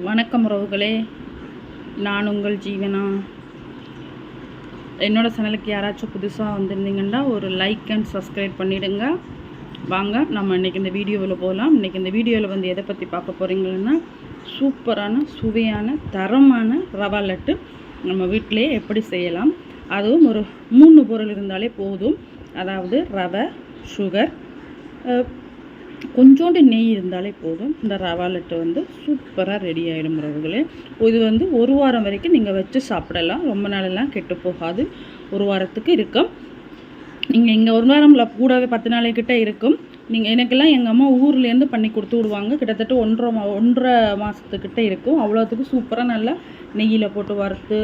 வணக்கம் உறவுகளே. நான் உங்கள் ஜீவனா? என்னோடய சேனலுக்கு யாராச்சும் புதுசாக வந்திருந்தீங்கன்னா ஒரு லைக் அண்ட் சப்ஸ்கிரைப் பண்ணிவிடுங்க வாங்க நம்ம இன்றைக்கி இந்த வீடியோவில் போகலாம் இன்றைக்கி இந்த வீடியோவில் வந்து எதை பற்றி பார்க்க போகிறீங்கன்னா சூப்பரான சுவையான தரமான ரவா லட்டு நம்ம வீட்டிலே எப்படி செய்யலாம்? அதுவும் ஒரு மூணு பொருள் இருந்தாலே போதும். அதாவது ரவை சுகர் கொஞ்சோண்டு நெய் இருந்தாலே போதும். இந்த ரவா லட்டு வந்து சூப்பராக ரெடி ஆகிடும் உறவுகளே. இது வந்து ஒரு வாரம் வரைக்கும் நீங்கள் வச்சு சாப்பிடலாம். ரொம்ப நாளெல்லாம் கெட்டு போகாது. ஒரு வாரத்துக்கு இருக்கும். நீங்கள் இங்கே ஒரு வாரம்ல கூடவே பத்து நாளைக்கிட்ட இருக்கும். நீங்கள் எனக்கெல்லாம் எங்கள் அம்மா ஊர்லேருந்து பண்ணி கொடுத்து விடுவாங்க. கிட்டத்தட்ட ஒன்றரை மா ஒன்றரை மாதத்துக்கிட்ட இருக்கும். அவ்வளோத்துக்கு சூப்பராக நல்லா நெய்யில் போட்டு வறுத்து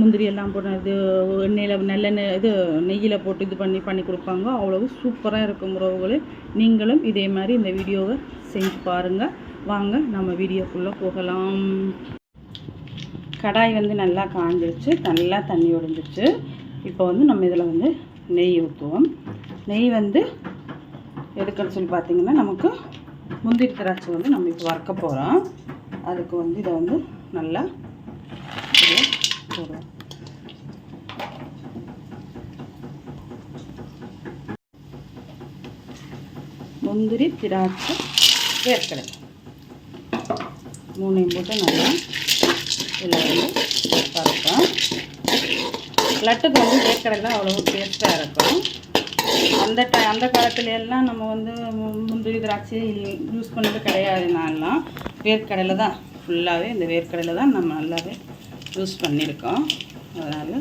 முந்திரி எல்லாம் போட்டு இது எண்ணெயில் நல்லெண்ணெய் இது நெய்யில் போட்டு இது பண்ணி பண்ணி கொடுப்பாங்க. அவ்வளவு சூப்பராக இருக்கும் உறவுகளே. நீங்களும் இதே மாதிரி இந்த வீடியோவை செஞ்சு பாருங்கள் வாங்க நம்ம வீடியோக்குள்ளே போகலாம். கடாய் வந்து நல்லா காஞ்சிருச்சு. நல்லா தண்ணி ஒடிஞ்சிச்சு இப்போ வந்து நம்ம இதில் வந்து நெய் ஊற்றுவோம். நெய் வந்து எதுக்குன்னு சொல்லி பார்த்தீங்கன்னா நமக்கு முந்திரி திராட்சை வந்து நம்ம இப்போ வறுக்க போகிறோம் அதுக்கு வந்து இதை வந்து நல்லா போடுவோம் முந்திரி திராட்சை வேர்க்கடலை. மூணையும் போட்டு நல்லா எல்லாருமே வந்து லட்டுக்கு வந்து வேர்க்கடலை அவ்வளோ டேஸ்ட்டாக இருக்கும். அந்த ட அந்த காலத்துல எல்லாம் நம்ம வந்து முந்திரி திராட்சை யூஸ் பண்ணது கிடையாது. நான்லாம் வேர்க்கடலை தான். ஃபுல்லாகவே இந்த வேர்க்கடலை தான் நம்ம நல்லாவே யூஸ் பண்ணியிருக்கோம். அதனால்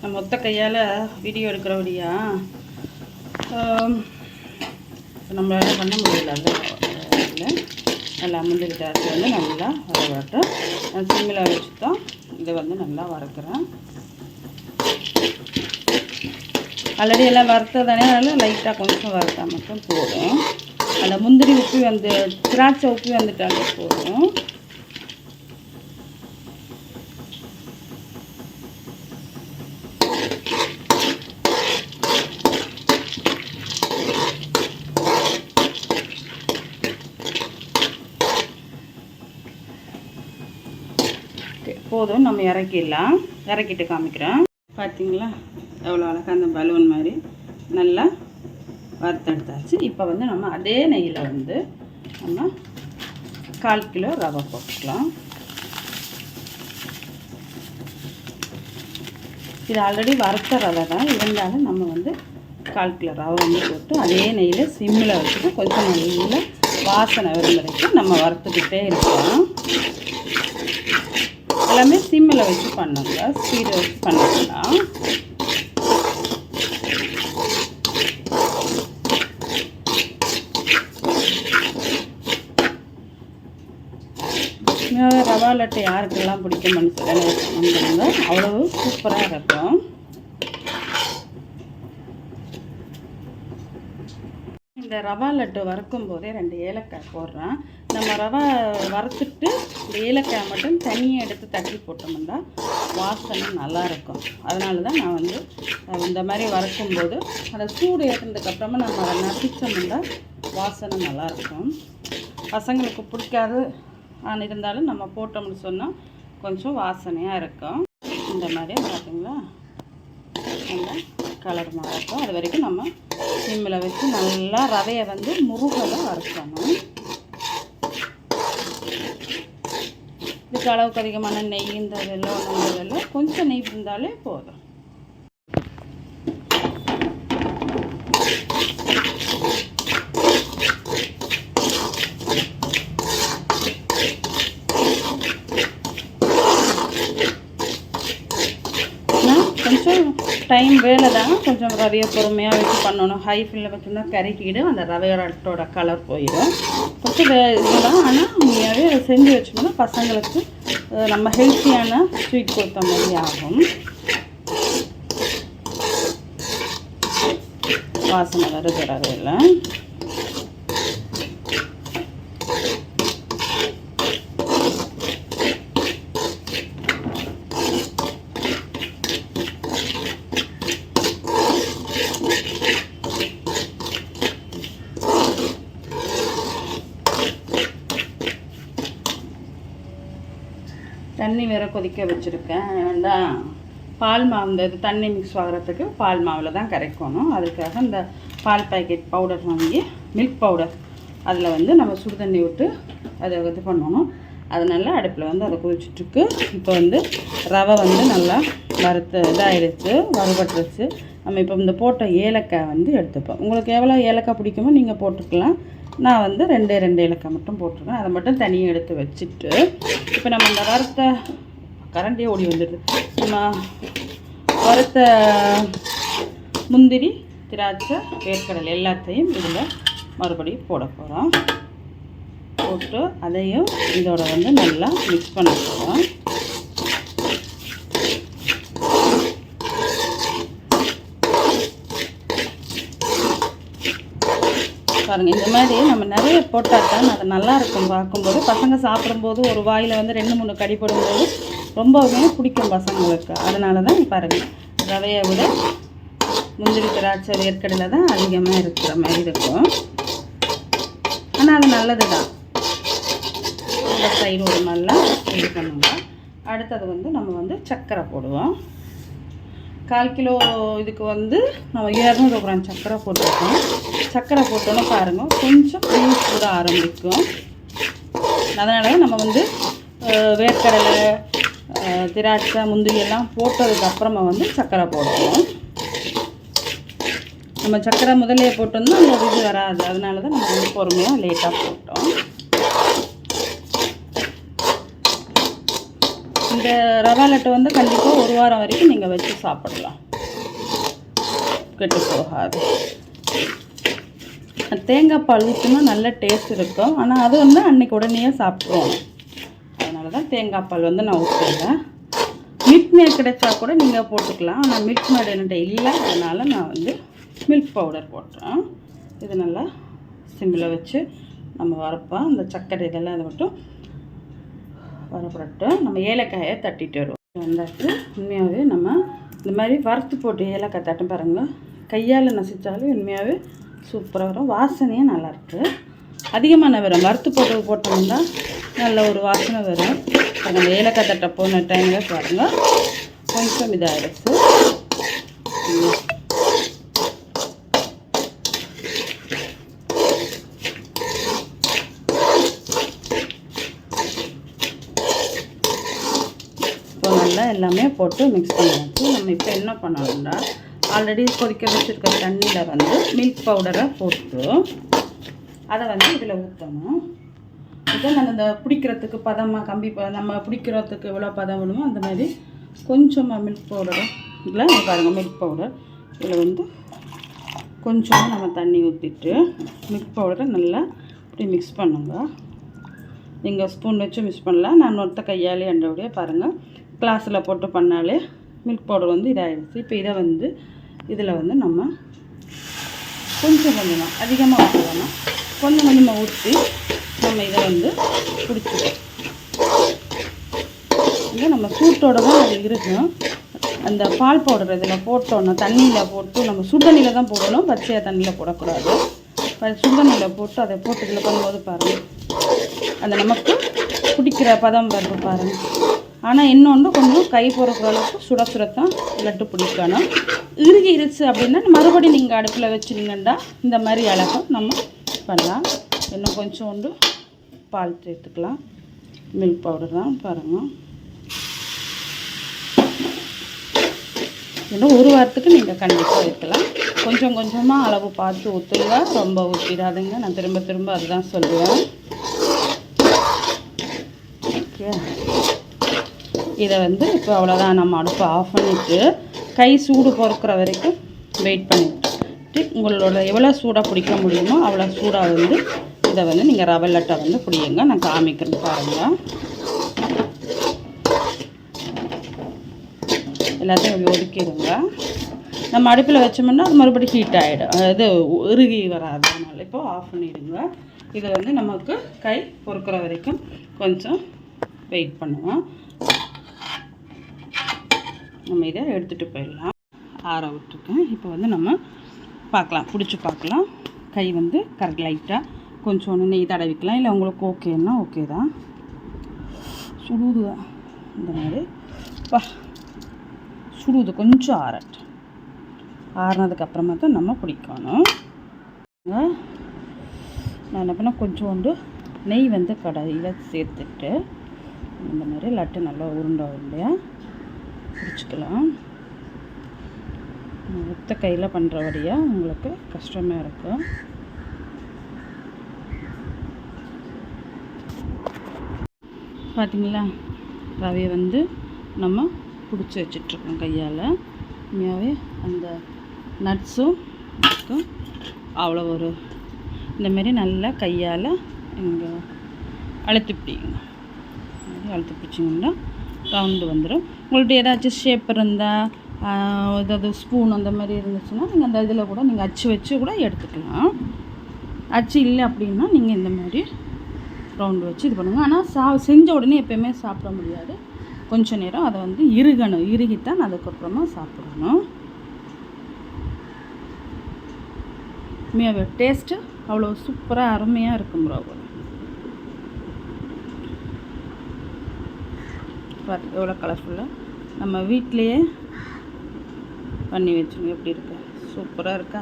நம்ம மொத்த கையால் வீடியோ எடுக்கிறபடியா நம்மளால் பண்ண முடியல. அந்த இதில் நல்லா முந்திரி திராட்சை வந்து நல்லா வரவட்டும் நான் சிம்மில் வச்சு தான் இதை வந்து நல்லா வறுக்கிறேன். ஆல்ரெடி எல்லாம் வறுத்ததானே அதனால் லைட்டாக கொஞ்சம் வறுத்தா மட்டும் போதும். அந்த முந்திரி உப்பி வந்து திராட்சை உப்பி வந்துட்டாலே போதும். போதும் நம்ம இறக்கிடலாம். இறக்கிட்டு காமிக்கிறேன். பார்த்தீங்களா எவ்வளோ அழகாக அந்த பலூன் மாதிரி. நல்லா வறுத்தெடுத்தாச்சு. இப்போ வந்து நம்ம அதே நெய்யில் வந்து நம்ம கால் கிலோ ரவை போட்டுக்கலாம். இது ஆல்ரெடி வறுத்த ரவை தான். இருந்தாலும் நம்ம வந்து கால் கிலோ ரவை வந்து போட்டு அதே நெய்யில் சிம்மில் வச்சுட்டு கொஞ்சம் நல்லா வாசனை வரும் வரைக்கும் நம்ம வறுத்துக்கிட்டே இருக்கலாம். எல்லாமே சிம்மில் வச்சு பண்ணுங்க ஸ்பீடு வச்சு பண்ணிக்கலாம் உண்மையாகவே ரவா லட்டு யாருக்கெல்லாம் பிடிக்கும்னு சொல்லி அவ்வளவு சூப்பராக இருக்கும். இந்த ரவா லட்டு வறுக்கும் போதே ரெண்டு ஏலக்காய் போடுறேன். நம்ம ரவா வறுத்துட்டு இந்த ஏலக்காய் மட்டும் தனியாக எடுத்து தட்டி போட்டோம்னா வாசனை நல்லாயிருக்கும் அதனால தான் நான் வந்து இந்த மாதிரி வறுக்கும்போது அந்த சூடு ஏற்றினதுக்கப்புறமா நம்ம அதை நசிச்சோம்னா வாசனை நல்லாயிருக்கும் பசங்களுக்கு பிடிக்காது. ஆனால் இருந்தாலும் நம்ம போட்டோம்னு சொன்னால் கொஞ்சம் வாசனையாக இருக்கும். இந்த மாதிரி பார்த்திங்களா நல்லா கலர் மாறட்டும் அது வரைக்கும் நம்ம சிம்மில் வச்சு நல்லா ரவையை வந்து முருகலை வறுக்கணும் இதுக்கு அளவுக்கு அதிகமான நெய் இந்த வெள்ளம் வெள்ளம் கொஞ்சம் நெய் இருந்தாலே போதும் ஆனால் கொஞ்சம் டைம் வேலை தான் கொஞ்சம் ரவையை பொறுமையாக வச்சு பண்ணணும். ஹை ஃபில்லில் வச்சோம்னா கறிக்கிடும் அந்த ரவையோட கலர் போயிடும். கொஞ்சம் வே இதுதான் ஆனால் உண்மையாகவே அதை செஞ்சு வச்சோம்னா பசங்களுக்கு நம்ம ஹெல்த்தியான ஸ்வீட் கொடுத்த மாதிரி ஆகும். வாசனை வருது ரவையில். தண்ணி வேற கொதிக்க வச்சுருக்கேன். வேண்டாம் பால் மாவு இந்த இது தண்ணி மிக்ஸ் ஆகிறதுக்கு பால் மாவில் தான் கரைக்கணும். அதுக்காக இந்த பால் பாக்கெட் பவுடர் வாங்கி மில்க் பவுடர் அதில் வந்து நம்ம சுடு தண்ணி விட்டு அதை இது பண்ணணும். அதனால அடுப்பில் வந்து அதை கொதிச்சுட்ருக்கு இப்போ வந்து ரவை வந்து நல்லா வறுத்து இதாகிடுச்சு வறுபட்டுருச்சு. நம்ம இப்போ இந்த போட்ட ஏலக்காய் வந்து எடுத்துப்போம். உங்களுக்கு எவ்வளோ ஏலக்காய் பிடிக்குமோ நீங்கள் போட்டுக்கலாம். நான் வந்து ரெண்டு ரெண்டு இலக்கை மட்டும் போட்டிருக்கேன். அதை மட்டும் தனியாக எடுத்து வச்சுட்டு இப்போ நம்ம இந்த வறுத்த கரண்டியே ஓடி வந்துடுது. நம்ம வறுத்த முந்திரி திராட்சை வேர்க்கடலை எல்லாத்தையும் இதில் மறுபடியும் போட போகிறோம் போட்டு அதையும் இதோட வந்து நல்லா மிக்ஸ் பண்ண போகிறோம் பாருங்கள் இந்த மாதிரி நம்ம நிறைய போட்டால் தான் அது நல்லா இருக்கும் பார்க்கும்போது. பசங்க சாப்பிடும்போது ஒரு வாயில் வந்து ரெண்டு மூணு கடி போடும்போது ரொம்பவுமே பிடிக்கும் பசங்களுக்கு. அதனால தான் பாருங்கள் ரவையை விட முந்திரி திராட்சை வேர்க்கடலை தான் அதிகமாக இருக்கிற மாதிரி இருக்கும். ஆனால் அது நல்லது தான் இந்த சைடு ஒரு நல்லா இது பண்ணுவோம் அடுத்தது வந்து நம்ம வந்து சர்க்கரை போடுவோம். கால் கிலோ இதுக்கு வந்து நம்ம இரநூறு கிராம் சர்க்கரை போட்டிருக்கோம். சர்க்கரை போட்டோன்னு பாருங்கள் கொஞ்சம் க்ரீஸ் கூட ஆரம்பிக்கும். அதனால் நம்ம வந்து வேர்க்கடலை திராட்சை முந்திரி எல்லாம் போட்டதுக்கப்புறமா வந்து சர்க்கரை போடுவோம். நம்ம சர்க்கரை முதலே போட்டோம்னா அந்த இது வராது. அதனால தான் நம்ம வந்து பொறுமையாக லேட்டாக போட்டோம் இந்த ரவா லட்டு வந்து கண்டிப்பாக ஒரு வாரம் வரைக்கும் நீங்கள் வச்சு சாப்பிடலாம். கெட்டு போகாது. தேங்காய் பால் ஊற்றினா நல்ல டேஸ்ட் இருக்கும். ஆனால் அது வந்து அன்றைக்கி உடனே சாப்பிட்ருவோம் அதனால தான் தேங்காய் பால் வந்து நான் ஊற்றுறேன் மில்க் மேட் கிடைச்சா கூட நீங்கள் போட்டுக்கலாம். ஆனால் மில்க் மேட் என்கிட்ட இல்லை. அதனால் நான் வந்து மில்க் பவுடர் போட்டுறேன். இது நல்லா சிம்மில் வச்சு நம்ம வரப்போம் அந்த சர்க்கரை இதெல்லாம் அதை மட்டும் வரப்படட்டும் நம்ம ஏலக்காயை தட்டிட்டு வருவோம். வந்தாச்சு. உண்மையாகவே நம்ம இந்த மாதிரி வறுத்து போட்டு ஏலக்காய் தட்டும் பாருங்கள் கையால் நசித்தாலும் உண்மையாகவே சூப்பராக வரும். வாசனையும் நல்லாயிருக்கு அதிகமான வரும். வறுத்து போட்டு போட்டோம்னா நல்ல ஒரு வாசனை வரும். அந்த ஏலக்காய் தட்டை போன டைமில் பாருங்கள் கொஞ்சம் இதாகிடுச்சு இப்போ நல்லா எல்லாமே போட்டு மிக்ஸ் பண்ணியாச்சு. நம்ம இப்போ என்ன பண்ணணும்னா ஆல்ரெடி கொதிக்க வச்சுருக்க தண்ணியில் வந்து மில்க் பவுடரை போட்டு அதை வந்து இதில் ஊற்றணும் இதை நம்ம இந்த பிடிக்கிறதுக்கு பதமாக கம்பி ப நம்ம பிடிக்கிறதுக்கு எவ்வளோ பதம் வேணுமோ அந்த மாதிரி கொஞ்சமாக மில்க் பவுடரை இதில் பாருங்கள் மில்க் பவுடர் இதில் வந்து கொஞ்சமாக நம்ம தண்ணி ஊற்றிட்டு மில்க் பவுடரை நல்லா இப்படி மிக்ஸ் பண்ணுங்க. நீங்கள் ஸ்பூன் வச்சு மிக்ஸ் பண்ணலாம். நான் ஒருத்த கையாலே அண்டபடியே பாருங்கள் கிளாஸில் போட்டு பண்ணாலே மில்க் பவுடர் வந்து இதாகிடுச்சு இப்போ இதை வந்து இதில் வந்து நம்ம கொஞ்சம் கொஞ்சமாக அதிகமாக ஊற்ற வேணாம். கொஞ்சம் கொஞ்சமாக ஊற்றி நம்ம இதை வந்து பிடிச்சிடும் இங்கே நம்ம சூட்டோட தான் அது இருக்கும். அந்த பால் பவுடர் இதில் போட்டோன்னா தண்ணியில் போட்டு நம்ம சுடுதண்ணியில் தான் போடணும். பச்சையாக தண்ணியில் போடக்கூடாது. சுடுதண்ணியில் போட்டு அதை போட்டு இதில் பண்ணும்போது பாருங்கள் அந்த நமக்கு பிடிக்கிற பதம் வருது பாருங்கள் ஆனால் இன்னொன்று கொஞ்சம் கை பொறுக்கிற அளவுக்கு சுட சுடத்தான் லட்டு பிடிக்கணும். இறுகிருச்சு அப்படின்னா மறுபடியும் நீங்கள் அடுப்பில் வச்சுருங்கண்டா இந்த மாதிரி அழகும் நம்ம பண்ணலாம். இன்னும் கொஞ்சோண்டு பால் சேர்த்துக்கலாம். மில்க் பவுடர் தான் பாருங்கள் இன்னும் ஒரு வாரத்துக்கு நீங்கள் கண்டிப்பாக வைக்கலாம் கொஞ்சம் கொஞ்சமாக அளவு பார்த்து ஊற்றுங்க ரொம்ப ஊற்றிடாதுங்க நான் திரும்ப திரும்ப அதுதான் சொல்லுவேன். ஓகே இதை வந்து இப்போ அவ்வளோதான் நம்ம அடுப்பை ஆஃப் பண்ணிவிட்டு கை சூடு பொறுக்கிற வரைக்கும் வெயிட் பண்ணிட்டு உங்களோட எவ்வளோ சூடாக பிடிக்க முடியுமோ அவ்வளோ சூடாக வந்து இதை வந்து நீங்கள் ரவை லட்டை வந்து பிடிங்க நான் காமிக்கிறேன் பாருங்கள் எல்லாத்தையும் ஒதுக்கிடுங்க. நம்ம அடுப்பில் வச்சோம்னா அது மறுபடியும் ஹீட் ஆகிடும் இது இறுகி வராது. இப்போ ஆஃப் பண்ணிடுங்க. இதை வந்து நமக்கு கை பொறுக்கிற வரைக்கும் கொஞ்சம் வெயிட் பண்ணுவோம். நம்ம இதை எடுத்துகிட்டு போயிடலாம். ஆற விட்டுருக்கேன். இப்போ வந்து நம்ம பார்க்கலாம். பிடிச்சி பார்க்கலாம். கை வந்து கரெக்ட் லைட்டாக கொஞ்சோண்டு நெய் தடவிக்கலாம். இல்லை உங்களுக்கு ஓகேன்னா ஓகே தான். சுடுது இந்த மாதிரி. பா சுடுது. கொஞ்சம் ஆறட் ஆறினதுக்கப்புறமா தான் நம்ம பிடிக்கணும். நான் என்ன பண்ண கொஞ்சோண்டு நெய் வந்து கடையில் சேர்த்துட்டு இந்த மாதிரி லட்டு நல்லா உருண்டை இல்லையா? பிடிச்சிக்கலாம். ஒத்த கையில் பண்ணுறபடியாக உங்களுக்கு கஷ்டமாக இருக்கும் பார்த்தீங்களா ரவையை வந்து நம்ம பிடிச்சி வச்சிட்ருக்கோம் கையால். உண்மையாகவே அந்த நட்ஸும் இருக்கும் அவ்வளோ ஒரு இந்தமாரி நல்லா கையால் இங்கே அழுத்தி பிடிங்க அழுத்தி பிடிச்சிங்கன்னா ரவுண்டு வந்துடும் உங்கள்கிட்ட ஏதாச்சும் ஷேப் இருந்தால் ஏதாவது ஸ்பூன் அந்த மாதிரி இருந்துச்சுன்னா நீங்கள் அந்த இதில் கூட நீங்கள் அச்சு வச்சு கூட எடுத்துக்கலாம். அச்சு இல்லை அப்படின்னா நீங்கள் இந்த மாதிரி ரவுண்டு வச்சு இது பண்ணுங்கள் ஆனால் சா செஞ்ச உடனே எப்போயுமே சாப்பிட முடியாது. கொஞ்ச நேரம் அதை வந்து இறுகணும். இறுகித்தான் அதுக்கப்புறமா சாப்பிடணும். டேஸ்ட்டு அவ்வளோ சூப்பராக அருமையாக இருக்கும் ப்ரோ பார்த்து எவ்வளோ கலர்ஃபுல்லாக நம்ம வீட்டிலையே பண்ணி வச்சுருங்க எப்படி இருக்கு. சூப்பராக இருக்கா?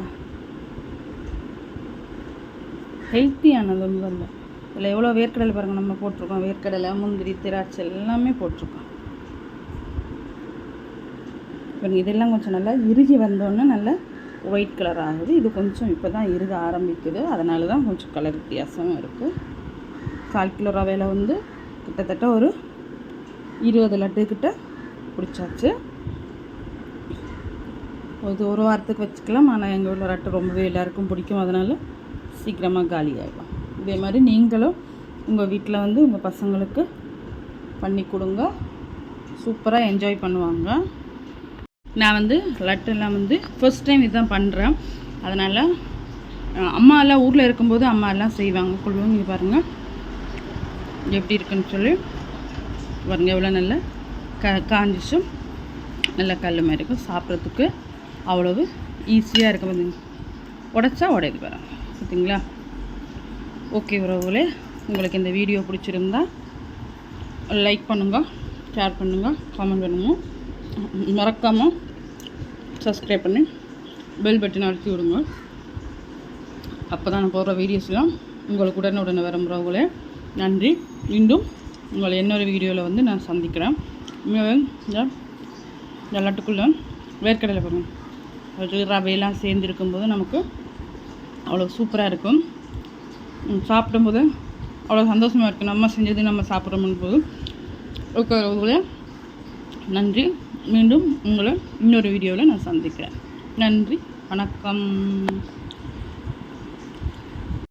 ஹெல்த்தியானது முதல்ல இதில் எவ்வளோ வேர்க்கடலை பாருங்கள் நம்ம போட்டிருக்கோம். வேர்க்கடலை முந்திரி திராட்சை எல்லாமே போட்டிருக்கோம். இப்போ இதெல்லாம் கொஞ்சம் நல்லா இறுகி வந்தோன்னே நல்லா ஒயிட் கலர் ஆகுது. இது கொஞ்சம் இப்போ தான் இறுக ஆரம்பிக்குது. அதனால தான் கொஞ்சம் கலர் வித்தியாசமும் இருக்குது கால் கிலோ ரவையில் வந்து கிட்டத்தட்ட ஒரு இருபது லட்டுக்கிட்ட பிடிச்சாச்சு. இது ஒரு வாரத்துக்கு வச்சுக்கலாம். ஆனால் எங்கள் ஊரில் லட்டு ரொம்பவே எல்லாருக்கும் பிடிக்கும். அதனால் சீக்கிரமாக காலி ஆகிடும் இதே மாதிரி நீங்களும் உங்கள் வீட்டில் வந்து உங்கள் பசங்களுக்கு பண்ணி கொடுங்க. சூப்பராக என்ஜாய் பண்ணுவாங்க. நான் வந்து லட்டெல்லாம் வந்து ஃபர்ஸ்ட் டைம் இதுதான் பண்ணுறேன் அதனால் அம்மா எல்லாம் ஊரில் இருக்கும்போது அம்மா எல்லாம் செய்வாங்க. கொள்வோம் இங்கே பாருங்கள் எப்படி இருக்குன்னு சொல்லி. பாருங்கள் எவ்வளோ நல்லா க காஞ்சிச்சும். நல்ல கல் மாதிரி இருக்கும். சாப்பிட்றதுக்கு அவ்வளவு ஈஸியாக இருக்கும் பார்த்தீங்க உடச்சா உடையுது பாருங்க. பார்த்தீங்களா ஓகே உறவுகளே உங்களுக்கு இந்த வீடியோ பிடிச்சிருந்தா லைக் பண்ணுங்கள் ஷேர் பண்ணுங்கள் காமெண்ட் பண்ணுங்கள் மறக்காமல் சப்ஸ்கிரைப் பண்ணி பெல் பட்டன் அழுத்தி விடுங்க. அப்போ தான் நான் போடுற வீடியோஸ்லாம் உங்களுக்கு உடனே உடனே வர உறவுகளே. நன்றி. மீண்டும் உங்களை இன்னொரு வீடியோவில் வந்து நான் சந்திக்கிறேன். இந்த எல்லாத்துக்குள்ளே வேர்க்கடலை பாருங்கள் அது ரவையெல்லாம் சேர்ந்து இருக்கும்போது நமக்கு அவ்வளோ சூப்பராக இருக்கும். சாப்பிடும்போது அவ்வளோ சந்தோஷமாக இருக்கும். நம்ம செஞ்சது நம்ம சாப்பிட்றோம் போது ஓகே. நன்றி. மீண்டும் உங்களை இன்னொரு வீடியோவில் நான் சந்திக்கிறேன். நன்றி. வணக்கம்.